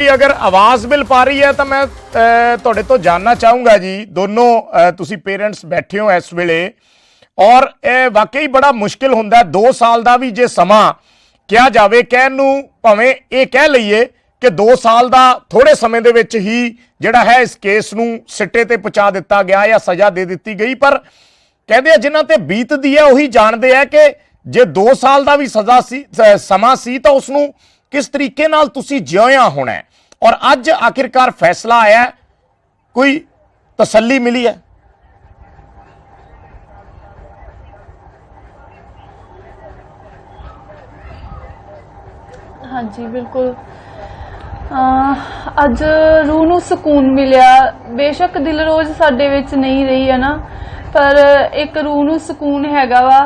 ਅਗਰ ਆਵਾਜ਼ ਮਿਲ ਪਾ ਰਹੀ ਹੈ ਤਾਂ ਮੈਂ ਤੁਹਾਡੇ ਤੋਂ ਜਾਨਣਾ ਚਾਹੂੰਗਾ ਜੀ। ਦੋਨੋਂ ਤੁਸੀਂ ਪੇਰੈਂਟਸ ਬੈਠੇ ਹੋ ਇਸ ਵੇਲੇ। ਔਰ ਇਹ ਵਾਕਈ ਬੜਾ ਮੁਸ਼ਕਿਲ ਹੁੰਦਾ। 2 ਸਾਲ ਦਾ ਵੀ ਜੇ ਸਮਾਂ ਕਿਹਾ ਜਾਵੇ, ਕਹਿਣ ਨੂੰ ਭਾਵੇਂ ਇਹ ਕਹਿ ਲਈਏ ਕਿ 2 ਸਾਲ ਦਾ ਥੋੜੇ ਸਮੇਂ ਦੇ ਵਿੱਚ ਹੀ ਜਿਹੜਾ ਹੈ ਇਸ ਕੇਸ ਨੂੰ ਸਿੱਟੇ ਤੇ ਪਹੁੰਚਾ ਦਿੱਤਾ ਗਿਆ ਜਾਂ ਸਜ਼ਾ ਦੇ ਦਿੱਤੀ ਗਈ। ਪਰ ਕਹਿੰਦੇ ਆ, ਜਿਨ੍ਹਾਂ ਤੇ ਬੀਤਦੀ ਹੈ, ਉਹੀ ਜਾਣਦੇ ਆ ਕਿ ਜੇ 2 ਸਾਲ ਦਾ ਵੀ ਸਜ਼ਾ ਸੀ ਸਮਾਂ ਸੀ ਤਾਂ ਉਸ ਨੂੰ ਕਿਸ ਤਰੀਕੇ ਨਾਲ ਤੁਸੀਂ ਜਿਉਇਆ ਹੋਣਾ ਔਰ ਅੱਜ ਆਖਿਰਕਾਰ ਫੈਸਲਾ ਆਇਆ, ਕੋਈ ਤਸੱਲੀ ਮਿਲੀ ਹੈ? ਹਾਂਜੀ, ਬਿਲਕੁਲ। ਅਹ ਅੱਜ ਰੂਹ ਨੂੰ ਸਕੂਨ ਮਿਲਿਆ। ਬੇਸ਼ੱਕ ਦਿਲ ਰੋਜ਼ ਸਾਡੇ ਵਿੱਚ ਨਹੀਂ ਰਹੀ ਹੈ ਨਾ, ਪਰ ਇੱਕ ਰੂਹ ਨੂੰ ਸਕੂਨ ਹੈਗਾ ਵਾ।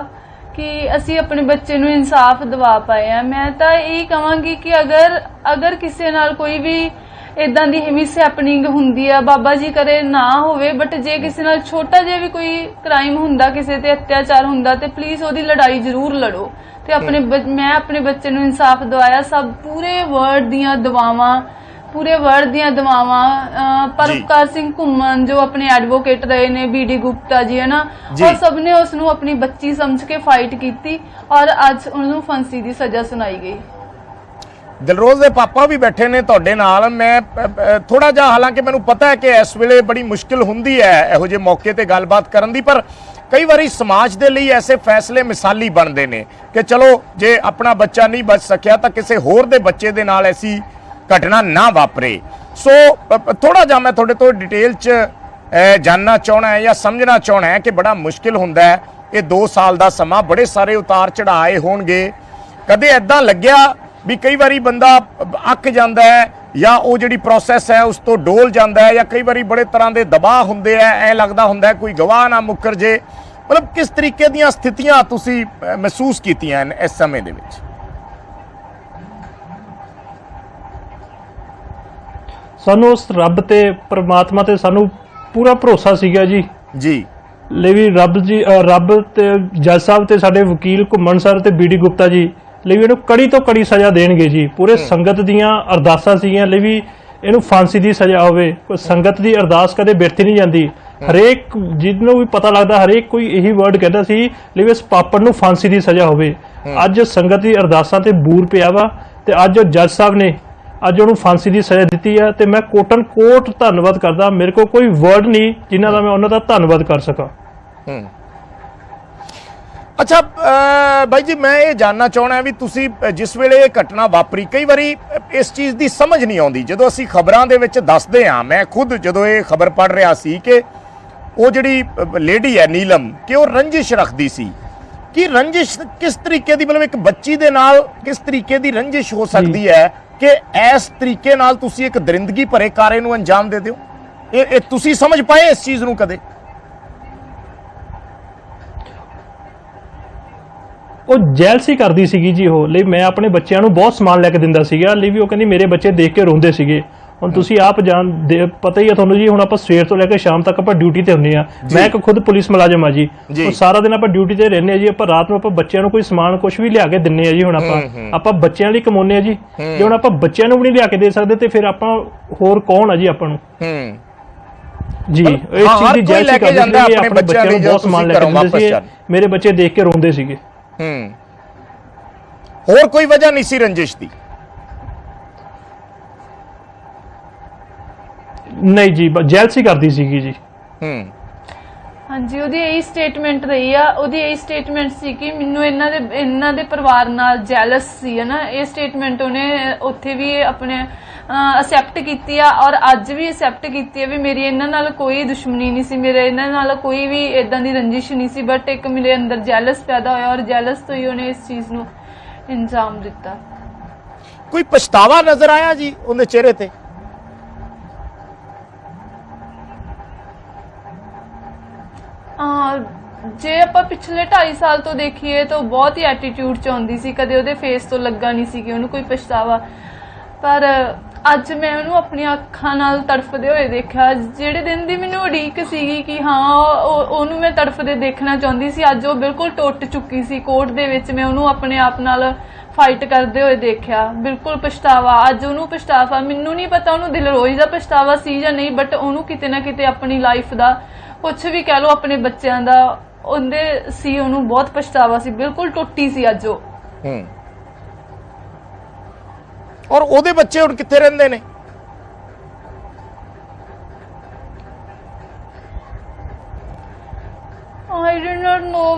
ਕਿ ਅਸੀਂ ਆਪਣੇ ਬੱਚੇ ਨੂੰ ਇਨਸਾਫ ਦਿਵਾ ਪਾਏ ਆ ਮੈਂ ਤਾਂ ਇਹ ਕਹਾਂਗੀ ਕਿ ਅਗਰ ਅਗਰ ਕਿਸੇ ਨਾਲ ਕੋਈ ਵੀ ਇਦਾਂ ਦੀ ਮਿਸ ਹੈਪਨਿੰਗ ਹੁੰਦੀ ਆ ਬਾਬਾ ਜੀ ਕਰੇ ਨਾ ਹੋਵੇ ਬਟ ਜੇ ਕਿਸੇ ਨਾਲ ਛੋਟਾ ਜਿਹਾ ਵੀ ਕੋਈ ਕ੍ਰਾਈਮ ਹੁੰਦਾ ਕਿਸੇ ਤੇ ਅਤਿਆਚਾਰ ਹੁੰਦਾ ਤੇ ਪਲੀਜ਼ ਉਹਦੀ ਲੜਾਈ ਜ਼ਰੂਰ ਲੜੋ। ਤੇ ਆਪਣੇ ਮੈਂ ਆਪਣੇ ਬੱਚੇ ਨੂੰ ਇਨਸਾਫ ਦਿਵਾਇਆ ਸਭ ਪੂਰੇ ਵਰਲਡ ਦੀਆਂ ਦੁਆਵਾਂ ਪੂਰੇ ਵਰਲਡ ਦੀਆਂ ਅਹ, ਪਰਮਕਾਰ ਸਿੰਘ ਘੁੰਮਣ ਜੋ ਆਪਣੇ ਐਡਵੋਕੇਟ ਰਹੇ ਨੇ ਬੀਡੀ ਗੁਪਤਾ ਜੀ ਹੈ ਨਾ? ਜੀ। ਉਹ ਸਭ ਨੇ ਉਸ ਨੂੰ ਆਪਣੀ ਬੱਚੀ ਸਮਝ ਕੇ ਫਾਈਟ ਕੀਤੀ ਔਰ ਅੱਜ ਉਹਨੂੰ ਫਾਂਸੀ ਦੀ ਸਜ਼ਾ ਸੁਣਾਈ ਗਈ। ਦਿਲਰੋਜ਼ ਦੇ ਪਾਪਾ ਵੀ ਬੈਠੇ ਨੇ ਤੁਹਾਡੇ ਨਾਲ। ਮੈਂ ਥੋੜਾ ਜਿਹਾ ਹਾਲਾਂਕਿ ਮੈਨੂੰ ਪਤਾ ਹੈ ਕਿ ਇਸ ਵੇਲੇ ਬੜੀ ਮੁਸ਼ਕਿਲ ਹੁੰਦੀ ਹੈ ਇਹੋ ਜਿਹੇ ਮੌਕੇ ਤੇ ਗੱਲਬਾਤ ਕਰਨ ਦੀ ਪਰ ਕਈ ਵਾਰੀ ਸਮਾਜ ਦੇ ਲਈ ਐਸੇ ਫੈਸਲੇ ਮਿਸਾਲੀ ਬਣਦੇ ਨੇ ਕਿ ਚਲੋ ਜੇ ਆਪਣਾ ਬੱਚਾ ਨਹੀਂ ਬਚ ਸਕਿਆ ਤਾਂ ਕਿਸੇ ਹੋਰ ਦੇ ਬੱਚੇ ਦੇ ਨਾਲ ਐਸੀ ਘਟਨਾ ਨਾ ਵਾਪਰੇ। ਸੋ ਥੋੜਾ ਜਿਹਾ ਮੈਂ ਤੁਹਾਡੇ ਤੋਂ ਡਿਟੇਲ ਚ ਅ, ਜਾਨਣਾ ਚਾਹਣਾ ਹੈ ਜਾਂ ਸਮਝਣਾ ਚਾਹਣਾ ਹੈ ਕਿ ਬੜਾ ਮੁਸ਼ਕਿਲ ਹੁੰਦਾ ਹੈ। ਇਹ 2 ਸਾਲ ਦਾ ਸਮਾਂ ਬੜੇ ਸਾਰੇ ਉਤਾਰ ਚੜਾਏ ਹੋਣਗੇ। ਕਦੇ ਐਦਾਂ ਲੱਗਿਆ ਵੀ ਕਈ ਵਾਰੀ ਬੰਦਾ ਅੱਕ ਜਾਂਦਾ ਹੈ ਜਾਂ ਉਹ ਜਿਹੜੀ ਪ੍ਰੋਸੈਸ ਹੈ ਉਸ ਤੋਂ ਡੋਲ ਜਾਂਦਾ ਹੈ ਜਾਂ ਕਈ ਵਾਰੀ ਬੜੇ ਤਰ੍ਹਾਂ ਦੇ ਦਬਾਅ ਹੁੰਦੇ ਆ ਐ ਲੱਗਦਾ ਹੁੰਦਾ ਕੋਈ ਗਵਾਹ ਨਾ ਮੁੱਕਰ ਜੇ। ਮਤਲਬ ਕਿਸ ਤਰੀਕੇ ਦੀਆਂ ਸਥਿਤੀਆਂ ਤੁਸੀਂ ਮਹਿਸੂਸ ਕੀਤੀਆਂ ਇਸ ਸਮੇਂ ਦੇ ਵਿੱਚ? ਸਾਨੂੰ ਉਸ ਰੱਬ ਤੇ ਪ੍ਰਮਾਤਮਾ ਤੇ ਸਾਨੂੰ ਪੂਰਾ ਭਰੋਸਾ ਸੀਗਾ ਜੀ। ਜੀ। ਲਈ ਵੀ ਰੱਬ ਜੀ ਅ, ਰੱਬ ਤੇ ਜੱਜ ਸਾਹਿਬ ਤੇ ਸਾਡੇ ਵਕੀਲ ਘੁੰਮਣ ਸਰ ਤੇ ਬੀਡੀ ਗੁਪਤਾ ਜੀ ਲਈ ਵੀ ਇਹਨੂੰ ਕੜੀ ਤੋਂ ਕੜੀ ਸਜ਼ਾ ਦੇਣਗੇ ਜੀ। ਪੂਰੇ ਸੰਗਤ ਦੀਆਂ ਅਰਦਾਸਾਂ ਸੀਗੀਆਂ ਲਈ ਵੀ ਇਹਨੂੰ ਫਾਂਸੀ ਦੀ ਸਜ਼ਾ ਹੋਵੇ। ਕੋਈ ਸੰਗਤ ਦੀ ਅਰਦਾਸ ਕਦੇ ਬਿਰਥੀ ਨਹੀਂ ਜਾਂਦੀ। ਹਰੇਕ ਜਿਹਨੂੰ ਵੀ ਪਤਾ ਲੱਗਦਾ ਹਰੇਕ ਕੋਈ ਇਹੀ ਵਰਡ ਕਹਿੰਦਾ ਸੀ ਲਈ ਵੀ ਇਸ ਪਾਪੜ ਨੂੰ ਫਾਂਸੀ ਦੀ ਸਜ਼ਾ ਹੋਵੇ। ਅੱਜ ਸੰਗਤ ਦੀ ਅਰਦਾਸਾਂ ਤੇ ਬੂਰ ਪਿਆ ਵਾ ਤੇ ਅੱਜ ਜੱਜ ਸਾਹਿਬ ਨੇ ਅੱਜ ਉਹਨੂੰ ਫਾਂਸੀ ਦੀ ਸਜ਼ਾ ਦਿੱਤੀ ਹੈ ਤੇ ਮੈਂ ਕੋਟਨ ਕੋਟ ਧੰਨਵਾਦ ਕਰਦਾ। ਮੇਰੇ ਕੋਲ ਕੋਈ ਵਰਡ ਨਹੀਂ ਜਿਨ੍ਹਾਂ ਦਾ ਮੈਂ ਉਹਨਾਂ ਦਾ ਧੰਨਵਾਦ ਕਰ ਸਕਾਂ। ਹੂੰ। ਅੱਛਾ ਬਾਈ ਜੀ ਮੈਂ ਇਹ ਜਾਨਣਾ ਚਾਹਣਾ ਵੀ ਤੁਸੀਂ ਜਿਸ ਵੇਲੇ ਇਹ ਘਟਨਾ ਵਾਪਰੀ ਕਈ ਵਾਰੀ ਇਸ ਚੀਜ਼ ਦੀ ਸਮਝ ਨਹੀਂ ਆਉਂਦੀ। ਜਦੋਂ ਅਸੀਂ ਖਬਰਾਂ ਦੇ ਵਿੱਚ ਦੱਸਦੇ ਹਾਂ ਮੈਂ ਖੁਦ ਜਦੋਂ ਇਹ ਖਬਰ ਪੜ ਰਿਹਾ ਸੀ ਕਿ ਉਹ ਜਿਹੜੀ ਲੇਡੀ ਹੈ ਨੀਲਮ ਕਿ ਉਹ ਰੰਜਿਸ਼ ਰੱਖਦੀ ਸੀ। ਕਿ ਰੰਜਿਸ਼ ਕਿਸ ਤਰੀਕੇ ਦੀ ਮਤਲਬ ਇੱਕ ਬੱਚੀ ਦੇ ਨਾਲ ਕਿਸ ਤਰੀਕੇ ਦੀ ਰੰਜਿਸ਼ ਹੋ ਸਕਦੀ ਹੈ? ਕਿ ਇਸ ਤਰੀਕੇ ਨਾਲ ਤੁਸੀਂ ਇੱਕ ਦਰਿੰਦਗੀ ਭਰੇ ਕਾਰੇ ਨੂੰ ਅੰਜਾਮ ਦੇ ਦਿਓ। ਇਹ ਇਹ ਤੁਸੀਂ ਸਮਝ ਪਾਏ ਇਸ ਚੀਜ਼ ਨੂੰ ਕਦੇ? ਉਹ ਜੈਲਸੀ ਕਰਦੀ ਸੀਗੀ ਜੀ ਉਹ, ਲਈ ਮੈਂ ਆਪਣੇ ਬੱਚਿਆਂ ਨੂੰ ਬਹੁਤ ਸਮਾਨ ਲੈ ਕੇ ਦਿੰਦਾ ਸੀਗਾ, ਲਈ ਵੀ ਉਹ ਕਹਿੰਦੀ ਮੇਰੇ ਬੱਚੇ ਦੇਖ ਕੇ ਰੋਂਦੇ ਸੀਗੇ। ਹੁਣ ਤੁਸੀਂ ਆਪ ਜਾਣ ਪਤਾ ਹੀ ਆ ਤੁਹਾਨੂੰ ਜੀ ਹੁਣ ਆਪਾਂ ਸਵੇਰ ਤੋਂ ਲੈ ਕੇ ਸ਼ਾਮ ਤੱਕ ਆਪਾਂ ਡਿਊਟੀ ਤੇ ਹੁੰਨੇ ਆ। ਮੈਂ ਇੱਕ ਖੁਦ ਪੁਲਿਸ ਮੁਲਾਜ਼ਮ ਆ ਜੀ। ਉਹ ਸਾਰਾ ਦਿਨ ਆਪਾਂ ਡਿਊਟੀ ਤੇ ਰਹਿੰਦੇ ਆ ਜੀ ਆਪਾਂ ਰਾਤ ਨੂੰ ਆਪਾਂ ਬੱਚਿਆਂ ਨੂੰ ਕੋਈ ਸਮਾਨ ਕੁਝ ਵੀ ਲਿਆ ਕੇ ਦਿੰਨੇ ਆ ਜੀ ਹੁਣ ਆਪਾਂ। ਆਪਾਂ ਬੱਚਿਆਂ ਲਈ ਕਮਾਉਂਦੇ ਆ ਜੀ। ਜੇ ਹੁਣ ਆਪਾਂ ਬੱਚਿਆਂ ਨੂੰ ਵੀ ਨਹੀਂ ਲਿਆ ਕੇ ਦੇ ਸਕਦੇ ਤੇ ਫਿਰ ਆਪਾਂ ਹੋਰ ਕੌਣ ਆ ਜੀ ਆਪਾਂ ਨੂੰ? ਹੂੰ। ਜੀ ਇਸ ਚੀਜ਼ ਦੀ ਕੋਈ ਲੈ ਜੈਲਸੀ ਕੇ ਕਰਦੀ ਜਾਂਦਾ ਸੀ ਆਪਣੇ ਬੱਚਿਆਂ ਨੂੰ ਬਹੁਤ ਸਮਾਨ ਲੈ ਕੇ ਦਿੰਦੇ ਸੀ। ਮੇਰੇ ਬੱਚੇ ਦੇਖ ਕੇ ਰੋਂਦੇ ਸੀਗੇ। ਹੂੰ। ਹੋਰ ਕੋਈ ਵਜ੍ਹਾ ਨਹੀਂ ਸੀ ਰੰਜਿਸ਼ ਦੀ। ਨਹੀਂ ਜੀ ਜੈਲਸੀ ਕਰਦੀ ਸੀਗੀ ਜੀ। ਹੂੰ। ਹਾਂਜੀ ਉਹਦੀ ਇਹੀ ਸਟੇਟਮੈਂਟ ਰਹੀ ਆ। ਉਹਦੀ ਇਹੀ ਸਟੇਟਮੈਂਟ ਸੀ ਕਿ ਮੈਨੂੰ ਇਹਨਾਂ ਦੇ ਇਹਨਾਂ ਦੇ ਪਰਿਵਾਰ ਨਾਲ ਜੈਲਸ ਸੀ ਹੈ ਨਾ? ਇਹ ਸਟੇਟਮੈਂਟ ਉਹਨੇ ਉੱਥੇ ਵੀ ਆਪਣੇ ਅਸੈਪਟ ਕੀਤੀ ਆ ਔਰ ਅੱਜ ਵੀ ਅਸੈਪਟ ਕੀਤੀ ਆ ਵੀ ਮੇਰੀ ਇਹਨਾਂ ਨਾਲ ਕੋਈ ਦੁਸ਼ਮਣੀ ਨਹੀਂ ਸੀ ਮੇਰੇ ਇਹਨਾਂ ਨਾਲ ਕੋਈ ਵੀ ਇਦਾਂ ਦੀ ਰੰਜਿਸ਼ ਨਹੀਂ ਸੀ ਬਟ ਇੱਕ ਮੇਰੇ ਅੰਦਰ ਜੈਲਸ ਪੈਦਾ ਹੋਇਆ ਔਰ ਜੈਲਸ ਤੋਂ ਹੀ ਉਹਨੇ ਇਸ ਚੀਜ਼ ਨੂੰ ਇੰਜਾਮ ਦਿੱਤਾ। ਕੋਈ ਪਛਤਾਵਾ ਨਜ਼ਰ ਆਇਆ ਜੀ ਉਹਦੇ ਚਿਹਰੇ ਤੇ? ਅਹ, ਜੇ ਆਪਾਂ ਪਿਛਲੇ 2.5 ਸਾਲ ਤੋਂ ਦੇਖੀਏ ਤਾਂ ਉਹ ਬਹੁਤ ਹੀ ਐਟੀਟਿਊਡ ਚ ਆਉਂਦੀ ਸੀ, ਕਦੇ ਉਹਦੇ ਫੇਸ ਤੋਂ ਲੱਗਾ ਨਹੀਂ ਸੀ ਕਿ ਉਹਨੂੰ ਕੋਈ ਪਛਤਾਵਾ। ਪਰ ਅੱਜ ਮੈਂ ਉਹਨੂੰ ਆਪਣੀਆਂ ਅੱਖਾਂ ਨਾਲ ਤੜਫਦੇ ਹੋਏ ਦੇਖਿਆ, ਜਿਹੜੇ ਦਿਨ ਦੀ ਮੈਨੂੰ ਉਡੀਕ ਸੀਗੀ ਕਿ ਹਾਂ, ਉਹ- ਉਹਨੂੰ ਮੈਂ ਤੜਫਦੇ ਦੇਖਣਾ ਚਾਹੁੰਦੀ ਸੀ, ਅੱਜ ਉਹ ਬਿਲਕੁਲ ਟੁੱਟ ਚੁੱਕੀ ਸੀ। ਕੋਰਟ ਦੇ ਵਿੱਚ ਮੈਂ ਉਹਨੂੰ ਆਪਣੇ ਆਪ ਨਾਲ ਫਾਈਟ ਕਰਦੇ ਹੋਏ ਦੇਖਿਆ। ਬਿਲਕੁਲ ਪਛਤਾਵਾ। ਅੱਜ ਉਹਨੂੰ ਪਛਤਾਵਾ। ਮੈਨੂੰ ਨਹੀਂ ਪਤਾ ਉਹਨੂੰ ਦਿਲ ਰੋਜ਼ ਦਾ ਪਛਤਾਵਾ ਸੀ ਜਾਂ ਨਹੀਂ ਬਟ ਉਹਨੂੰ ਕਿਤੇ ਨਾ ਕਿਤੇ ਆਪਣੀ ਲਾਈਫ ਦਾ ਕੁਝ ਵੀ ਕਹਿ ਲਓ ਆਪਣੇ ਬੱਚਿਆਂ ਦਾ ਉਹਦੇ ਸੀ ਉਹਨੂੰ ਬਹੁਤ ਪਛਤਾਵਾ ਸੀ ਬਿਲਕੁਲ ਟੁੱਟੀ ਸੀ ਅੱਜ ਉਹ। ਹੂੰ। ਔਰ ਉਹਦੇ ਬੱਚੇ ਹੁਣ ਕਿੱਥੇ ਰਹਿੰਦੇ ਨੇ? I don't not know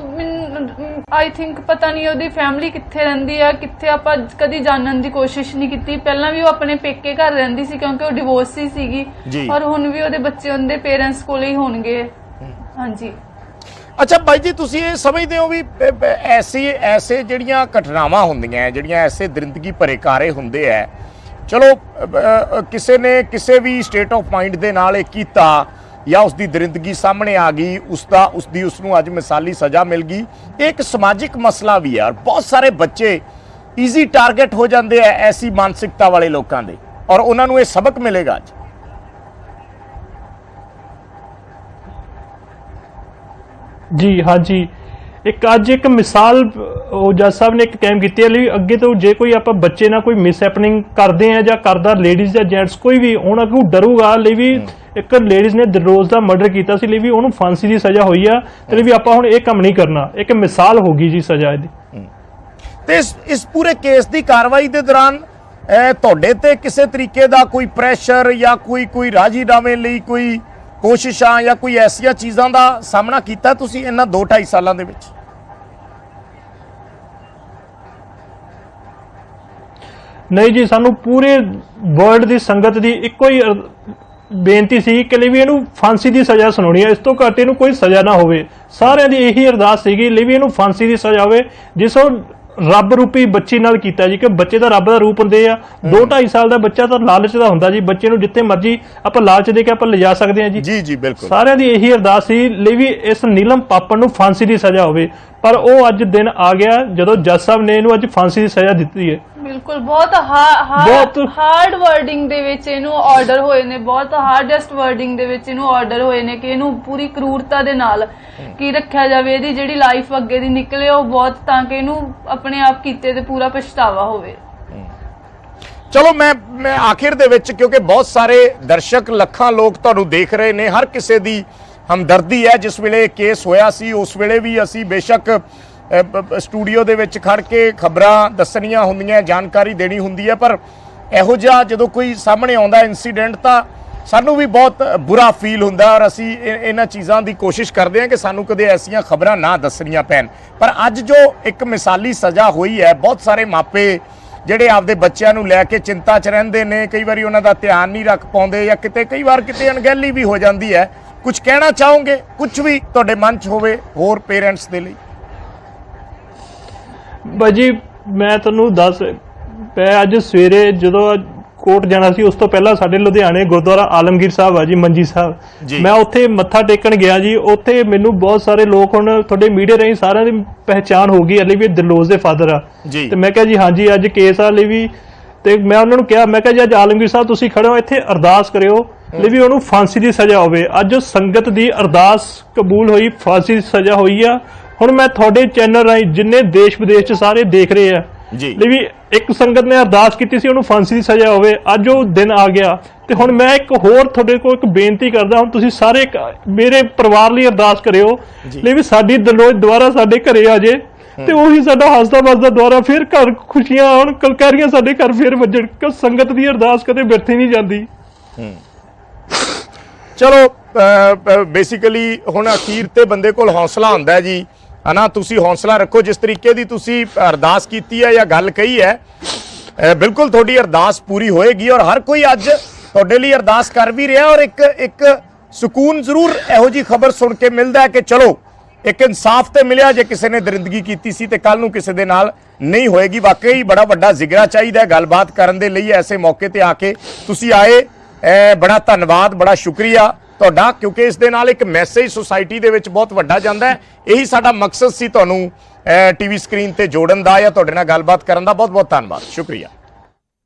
I think ਪਤਾ ਨਹੀਂ ਉਹਦੀ ਫੈਮਿਲੀ ਕਿੱਥੇ ਰਹਿੰਦੀ ਆ ਕਿੱਥੇ ਆਪਾਂ ਕਦੀ ਜਾਣਨ ਦੀ ਕੋਸ਼ਿਸ਼ ਨਹੀਂ ਕੀਤੀ। ਪਹਿਲਾਂ ਵੀ ਉਹ ਆਪਣੇ ਪੇਕੇ ਘਰ ਰਹਿੰਦੀ ਸੀ ਕਿਉਂਕਿ ਉਹ ਡਿਵੋਰਸੀ ਸੀਗੀ। ਜੀ। ਔਰ ਹੁਣ ਵੀ ਉਹਦੇ ਬੱਚੇ ਉਹਦੇ ਪੇਰੈਂਟਸ ਕੋਲੇ ਹੀ ਹੋਣਗੇ। ਹਾਂਜੀ। ਅੱਛਾ ਬਾਈ ਜੀ ਤੁਸੀਂ ਇਹ ਸਮਝਦੇ ਹੋ ਵੀ ਐਸੀ ਐਸੇ ਜਿਹੜੀਆਂ ਘਟਨਾਵਾਂ ਹੁੰਦੀਆਂ ਹੈ, ਜਿਹੜੀਆਂ ਐਸੇ ਦਰਿੰਦਗੀ ਭਰੇ ਕਾਰੇ ਹੁੰਦੇ ਐ ਚਲੋ ਅ, ਅ, ਕਿਸੇ ਨੇ ਕਿਸੇ ਵੀ ਸਟੇਟ ਆਫ ਮਾਈਂਡ ਦੇ ਨਾਲ ਇਹ ਕੀਤਾ ਜਾਂ ਉਸ ਦੀ ਦਰਿੰਦਗੀ ਸਾਹਮਣੇ ਆ ਗਈ, ਉਸ ਦਾ, ਉਸ ਦੀ, ਉਸ ਨੂੰ ਅੱਜ ਮਿਸਾਲੀ ਸਜ਼ਾ ਮਿਲ ਗਈ। ਇਹ ਇੱਕ ਸਮਾਜਿਕ ਮਸਲਾ ਵੀ ਹੈ ਔਰ ਬਹੁਤ ਸਾਰੇ ਬੱਚੇ ਈਜ਼ੀ ਟਾਰਗੇਟ ਹੋ ਜਾਂਦੇ ਐ ਐਸੀ ਮਾਨਸਿਕਤਾ ਵਾਲੇ ਲੋਕਾਂ ਦੇ ਔਰ ਉਹਨਾਂ ਨੂੰ ਇਹ ਸਬਕ ਮਿਲੇਗਾ ਅੱਜ। ਜੀ, ਹਾਂਜੀ। ਇੱਕ ਅੱਜ ਇੱਕ ਮਿਸਾਲ ਉਹ ਜੱਜ ਸਾਹਿਬ ਨੇ ਇੱਕ ਕਾਇਮ ਕੀਤੀ ਹੈ ਲਈ ਅੱਗੇ ਤੋਂ ਜੇ ਕੋਈ ਆਪਾਂ ਬੱਚੇ ਨਾਲ ਕੋਈ ਮਿਸ ਹੈਪਨਿੰਗ ਕਰਦੇ ਆ ਜਾਂ ਕਰਦਾ ਲੇਡੀਜ਼ ਜਾਂ ਜੈਂਟਸ ਕੋਈ ਵੀ ਉਹਨਾਂ ਨੂੰ ਡਰੂਗਾ ਲਈ ਵੀ ਇੱਕ ਲੇਡੀਜ਼ ਨੇ ਦਿਲਰੋਜ਼ ਦਾ ਮਰਡਰ ਕੀਤਾ ਸੀ ਲਈ ਵੀ ਉਹਨੂੰ ਫਾਂਸੀ ਦੀ ਸਜ਼ਾ ਹੋਈ ਆ ਤੇ ਲਈ ਵੀ ਆਪਾਂ ਹੁਣ ਇਹ ਕੰਮ ਨਹੀਂ ਕਰਨਾ ਇੱਕ ਮਿਸਾਲ ਹੋਗੀ ਜੀ ਸਜ਼ਾ ਇਹਦੀ। ਤੇ ਇਸ ਇਸ ਪੂਰੇ ਕੇਸ ਦੀ ਕਾਰਵਾਈ ਦੇ ਦੌਰਾਨ ਤੁਹਾਡੇ ਤੇ ਕਿਸੇ ਤਰੀਕੇ ਦਾ ਕੋਈ ਪ੍ਰੈਸ਼ਰ ਜਾਂ ਕੋਈ ਕੋਈ ਰਾਜੀਨਾਮੇ ਲਈ ਕੋਈ ਕੋਸ਼ਿਸ਼ਾਂ ਜਾਂ ਕੋਈ ਐਸੀਆਂ ਚੀਜ਼ਾਂ ਦਾ ਸਾਹਮਣਾ ਕੀਤਾ ਤੁਸੀਂ ਇਹਨਾਂ 2 2.5 ਸਾਲਾਂ ਦੇ ਵਿੱਚ? ਨਹੀਂ ਜੀ, ਸਾਨੂੰ ਪੂਰੇ ਵਰਲਡ ਦੀ ਸੰਗਤ ਦੀ ਇੱਕੋ ਹੀ ਬੇਨਤੀ ਸੀ ਕਿ ਲਈ ਵੀ ਇਹਨੂੰ ਫਾਂਸੀ ਦੀ ਸਜ਼ਾ ਸੁਣਾਉਣੀ ਹੈ। ਇਸ ਤੋਂ ਘੱਟ ਇਹਨੂੰ ਕੋਈ ਸਜ਼ਾ ਨਾ ਹੋਵੇ। ਸਾਰਿਆਂ ਦੀ ਇਹੀ ਅਰਦਾਸ ਸੀਗੀ, ਲਈ ਵੀ ਇਹਨੂੰ ਫਾਂਸੀ ਦੀ ਸਜ਼ਾ ਹੋਵੇ। ਜਿਸ ਉਹ ਰੱਬ ਰੂਪੀ ਬੱਚੀ ਨਾਲ ਕੀਤਾ ਜੀ ਕਿ ਬੱਚੇ ਦਾ ਰੱਬ ਦਾ ਰੂਪ ਹੁੰਦੇ ਆ। 2 2.5 ਸਾਲ ਦਾ ਬੱਚਾ ਤਾਂ ਲਾਲਚ ਦਾ ਹੁੰਦਾ ਜੀ ਬੱਚੇ ਨੂੰ ਜਿੱਥੇ ਮਰਜ਼ੀ ਆਪਾਂ ਲਾਲਚ ਦੇ ਕੇ ਆਪਾਂ ਲਿਜਾ ਸਕਦੇ ਹਾਂ ਜੀ। ਜੀ ਜੀ ਬਿਲਕੁਲ। ਸਾਰਿਆਂ ਦੀ ਇਹੀ ਅਰਦਾਸ ਸੀ ਲਈ ਵੀ ਇਸ ਨੀਲਮ ਪਾਪਣ ਨੂੰ ਫਾਂਸੀ ਦੀ ਸਜ਼ਾ ਹੋਵੇ। ਪਰ ਉਹ ਅੱਜ ਦਿਨ ਆ ਗਿਆ ਜਦੋਂ ਜੱਜ ਸਾਹਿਬ ਨੇ ਇਹਨੂੰ ਅੱਜ ਫਾਂਸੀ ਦੀ ਸਜ਼ਾ ਦਿੱਤੀ ਹੈ। ਬਿਲਕੁਲ ਬਹੁਤ ਬਹੁਤ- ਹਾਰਡ ਵਰਡਿੰਗ ਦੇ ਵਿੱਚ ਇਹਨੂੰ ਆਰਡਰ ਹੋਏ ਨੇ ਬਹੁਤ ਹਾਰਡੈਸਟ ਵਰਡਿੰਗ ਦੇ ਵਿੱਚ ਇਹਨੂੰ ਆਰਡਰ ਹੋਏ ਨੇ ਕਿ ਇਹਨੂੰ ਪੂਰੀ ਕਰੂਰਤਾ ਦੇ ਨਾਲ ਕੀ ਰੱਖਿਆ ਜਾਵੇ ਇਹਦੀ ਜਿਹੜੀ ਲਾਈਫ ਅੱਗੇ ਦੀ ਨਿਕਲੇ ਉਹ ਬਹੁਤ ਤਾਂ ਕਿ ਇਹਨੂੰ ਆਪਣੇ ਆਪ ਕੀਤੇ ਤੇ ਪੂਰਾ ਪਛਤਾਵਾ ਹੋਵੇ। ਚਲੋ ਮੈਂ ਮੈਂ ਆਖਿਰ ਦੇ ਵਿੱਚ ਕਿਉਂਕਿ ਬਹੁਤ ਸਾਰੇ ਦਰਸ਼ਕ ਲੱਖਾਂ ਲੋਕ ਤੁਹਾਨੂੰ ਦੇਖ ਰਹੇ ਨੇ ਹਰ ਕਿਸੇ ਦੀ ਹਮਦਰਦੀ ਹੈ, ਜਿਸ ਵੇਲੇ ਕੇਸ ਹੋਇਆ ਸੀ, ਉਸ ਵੇਲੇ ਵੀ ਅਸੀਂ ਬੇਸ਼ੱਕ ਸਟੂਡੀਓ ਦੇ ਵਿੱਚ ਖੜ ਕੇ ਖਬਰਾਂ ਦੱਸਣੀਆਂ ਹੁੰਦੀਆਂ, ਜਾਣਕਾਰੀ ਦੇਣੀ ਹੁੰਦੀ ਹੈ, ਪਰ ਇਹੋ ਜਿਹਾ ਜਦੋਂ ਕੋਈ ਸਾਹਮਣੇ ਆਉਂਦਾ ਇਨਸੀਡੈਂਟ ਤਾਂ ਸਾਨੂੰ ਵੀ ਬਹੁਤ ਬੁਰਾ ਫੀਲ ਹੁੰਦਾ ਔਰ ਅਸੀਂ ਇਹ- ਇਹਨਾਂ ਚੀਜ਼ਾਂ ਦੀ ਕੋਸ਼ਿਸ਼ ਕਰਦੇ ਹਾਂ ਕਿ ਸਾਨੂੰ ਕਦੇ ਐਸੀਆਂ ਖਬਰਾਂ ਨਾ ਦੱਸਣੀਆਂ ਪੈਣ। ਪਰ ਅੱਜ ਜੋ ਇੱਕ ਮਿਸਾਲੀ ਸਜ਼ਾ ਹੋਈ ਹੈ, ਬਹੁਤ ਸਾਰੇ ਮਾਪੇ ਜਿਹੜੇ ਆਪਦੇ ਬੱਚਿਆਂ ਨੂੰ ਲੈ ਕੇ ਚਿੰਤਾ 'ਚ ਰਹਿੰਦੇ ਨੇ, ਕਈ ਵਾਰੀ ਉਹਨਾਂ ਦਾ ਧਿਆਨ ਨਹੀਂ ਰੱਖ ਪਾਉਂਦੇ ਜਾਂ ਕਿਤੇ, ਕਈ ਵਾਰ ਕਿਤੇ ਅਣਗਹਿਲੀ ਵੀ ਹੋ ਜਾਂਦੀ ਹੈ। ਕੁਝ ਕਹਿਣਾ ਚਾਹੋਗੇ? ਕੁਝ ਵੀ ਤੁਹਾਡੇ ਮਨ 'ਚ ਹੋਵੇ ਹੋਰ ਪੇਰੈਂਟਸ ਦੇ ਲਈ। ਬਾਜੀ ਮੈਂ ਤੁਹਾਨੂੰ ਦੱਸ ਮੈਂ ਅੱਜ ਸਵੇਰੇ ਜਦੋਂ ਕੋਰਟ ਜਾਣਾ ਸੀ ਉਸ ਤੋਂ ਪਹਿਲਾਂ ਸਾਡੇ ਲੁਧਿਆਣੇ ਗੁਰਦੁਆਰਾ ਆਲਮਗੀਰ ਸਾਹਿਬ ਆ ਜੀ ਮੰਜੀ। ਸਾਹਿਬ। ਮੈਂ ਉੱਥੇ ਮੱਥਾ ਟੇਕਣ ਗਿਆ ਜੀ। ਉੱਥੇ ਮੈਨੂੰ ਬਹੁਤ ਸਾਰੇ ਲੋਕ ਹੁਣ ਤੁਹਾਡੇ ਮੀਡੀਆ ਰਾਹੀਂ ਸਾਰਿਆਂ ਦੀ ਪਹਿਚਾਣ ਹੋ ਗਈ ਅਲੀ ਵੀ ਦਿਲੋਜ਼ ਦੇ ਫਾਦਰ ਆ। ਤੇ ਮੈਂ ਕਿਹਾ ਜੀ ਹਾਂਜੀ ਅੱਜ ਕੇਸ ਆ ਲਈ ਵੀ। ਤੇ ਮੈਂ ਉਹਨਾਂ ਨੂੰ ਕਿਹਾ ਮੈਂ ਕਿਹਾ ਜੀ ਅੱਜ ਆਲਮਗੀਰ ਸਾਹਿਬ ਤੁਸੀਂ ਖੜੇ ਹੋ ਇੱਥੇ ਅਰਦਾਸ ਕਰਿਓ। ਲਈ ਵੀ ਉਹਨੂੰ ਫਾਂਸੀ ਦੀ ਸਜ਼ਾ ਹੋਵੇ। ਅੱਜ ਸੰਗਤ ਦੀ ਅਰਦਾਸ ਕਬੂਲ ਹੋਈ ਫਾਂਸੀ ਦੀ ਸਜ਼ਾ ਹੋਈ ਆ। ਹੁਣ ਮੈਂ ਤੁਹਾਡੇ ਚੈਨਲ ਰਾਹੀਂ ਜਿੰਨੇ ਦੇਸ਼ ਵਿਦੇਸ਼ ਚ ਸਾਰੇ ਦੇਖ ਰਹੇ ਆ ਜੀ। ਲਈ ਵੀ ਇੱਕ ਸੰਗਤ ਨੇ ਅਰਦਾਸ ਕੀਤੀ ਸੀ ਉਹਨੂੰ ਫਾਂਸੀ ਦੀ ਸਜ਼ਾ ਹੋਵੇ। ਅੱਜ ਉਹ ਦਿਨ ਆ ਗਿਆ। ਤੇ ਹੁਣ ਮੈਂ ਇੱਕ ਹੋਰ ਤੁਹਾਡੇ ਕੋਲ ਇੱਕ ਬੇਨਤੀ ਕਰਦਾ ਹੁਣ ਤੁਸੀਂ ਸਾਰੇ ਇੱਕ ਮੇਰੇ ਪਰਿਵਾਰ ਲਈ ਅਰਦਾਸ ਕਰਿਓ। ਲਈ ਵੀ ਸਾਡੀ ਦਲੋਜ ਦੁਆਰਾ ਸਾਡੇ ਘਰੇ ਆ ਜੇ। ਤੇ ਉਹੀ ਸਾਡਾ ਹੱਸਦਾ ਵੱਸਦਾ ਦੁਆਰਾ ਫਿਰ ਘਰ ਖੁਸ਼ੀਆਂ ਆਉਣ ਕਲਕਾਰੀਆਂ ਸਾਡੇ ਘਰ ਫਿਰ ਵੱਜਣ। ਕਿ ਸੰਗਤ ਦੀ ਅਰਦਾਸ ਕਦੇ ਬਿਰਥੀ ਨਹੀਂ ਜਾਂਦੀ। ਚਲੋ ਬੇਸਿਕਲੀ ਹੁਣ ਅਖੀਰ ਤੇ ਬੰਦੇ ਕੋਲ ਹੌਸਲਾ ਹੁੰਦਾ ਹੈ ਜੀ। ਹਨਾ, ਤੁਸੀਂ ਹੌਸਲਾ ਰੱਖੋ, ਜਿਸ ਤਰੀਕੇ ਦੀ ਤੁਸੀਂ ਅਰਦਾਸ ਕੀਤੀ ਹੈ ਜਾਂ ਗੱਲ ਕਹੀ ਹੈ ਬਿਲਕੁਲ ਤੁਹਾਡੀ ਅਰਦਾਸ ਪੂਰੀ ਹੋਏਗੀ ਔਰ ਹਰ ਕੋਈ ਅੱਜ ਤੁਹਾਡੇ ਲਈ ਅਰਦਾਸ ਕਰ ਵੀ ਰਿਹਾ ਔਰ ਇੱਕ ਇੱਕ ਸਕੂਨ ਜ਼ਰੂਰ ਇਹੋ ਜੀ ਖਬਰ ਸੁਣ ਕੇ ਮਿਲਦਾ ਹੈ ਕਿ ਚਲੋ, ਇੱਕ ਇਨਸਾਫ ਤੇ ਮਿਲਿਆ ਜੇ ਕਿਸੇ ਨੇ ਦਰਿੰਦਗੀ ਕੀਤੀ ਸੀ ਤੇ ਕੱਲ ਨੂੰ ਕਿਸੇ ਦੇ ਨਾਲ ਨਹੀਂ ਹੋਏਗੀ। ਵਾਕਈ ਬੜਾ ਵੱਡਾ ਜ਼ਿਗਰਾ ਚਾਹੀਦਾ ਗੱਲਬਾਤ ਕਰਨ ਦੇ ਲਈ ਐਸੇ ਮੌਕੇ ਤੇ ਆ ਕੇ। ਤੁਸੀਂ ਆਏ ਬੜਾ ਧੰਨਵਾਦ, ਬੜਾ ਸ਼ੁਕਰੀਆ ਤੁਹਾਡਾ, ਕਿਉਂਕਿ ਇਸ ਦੇ ਨਾਲ ਇੱਕ ਮੈਸੇਜ ਸੁਸਾਇਟੀ ਦੇ ਵਿੱਚ ਬਹੁਤ ਵੱਡਾ ਜਾਂਦਾ ਹੈ। ਇਹੀ ਸਾਡਾ ਮਕਸਦ ਸੀ ਤੁਹਾਨੂੰ ਟੀਵੀ ਸਕਰੀਨ ਤੇ ਜੋੜਨ ਦਾ ਜਾਂ ਤੁਹਾਡੇ ਨਾਲ ਗੱਲਬਾਤ ਕਰਨ ਦਾ। ਬਹੁਤ ਬਹੁਤ ਧੰਨਵਾਦ। ਸ਼ੁਕਰੀਆ।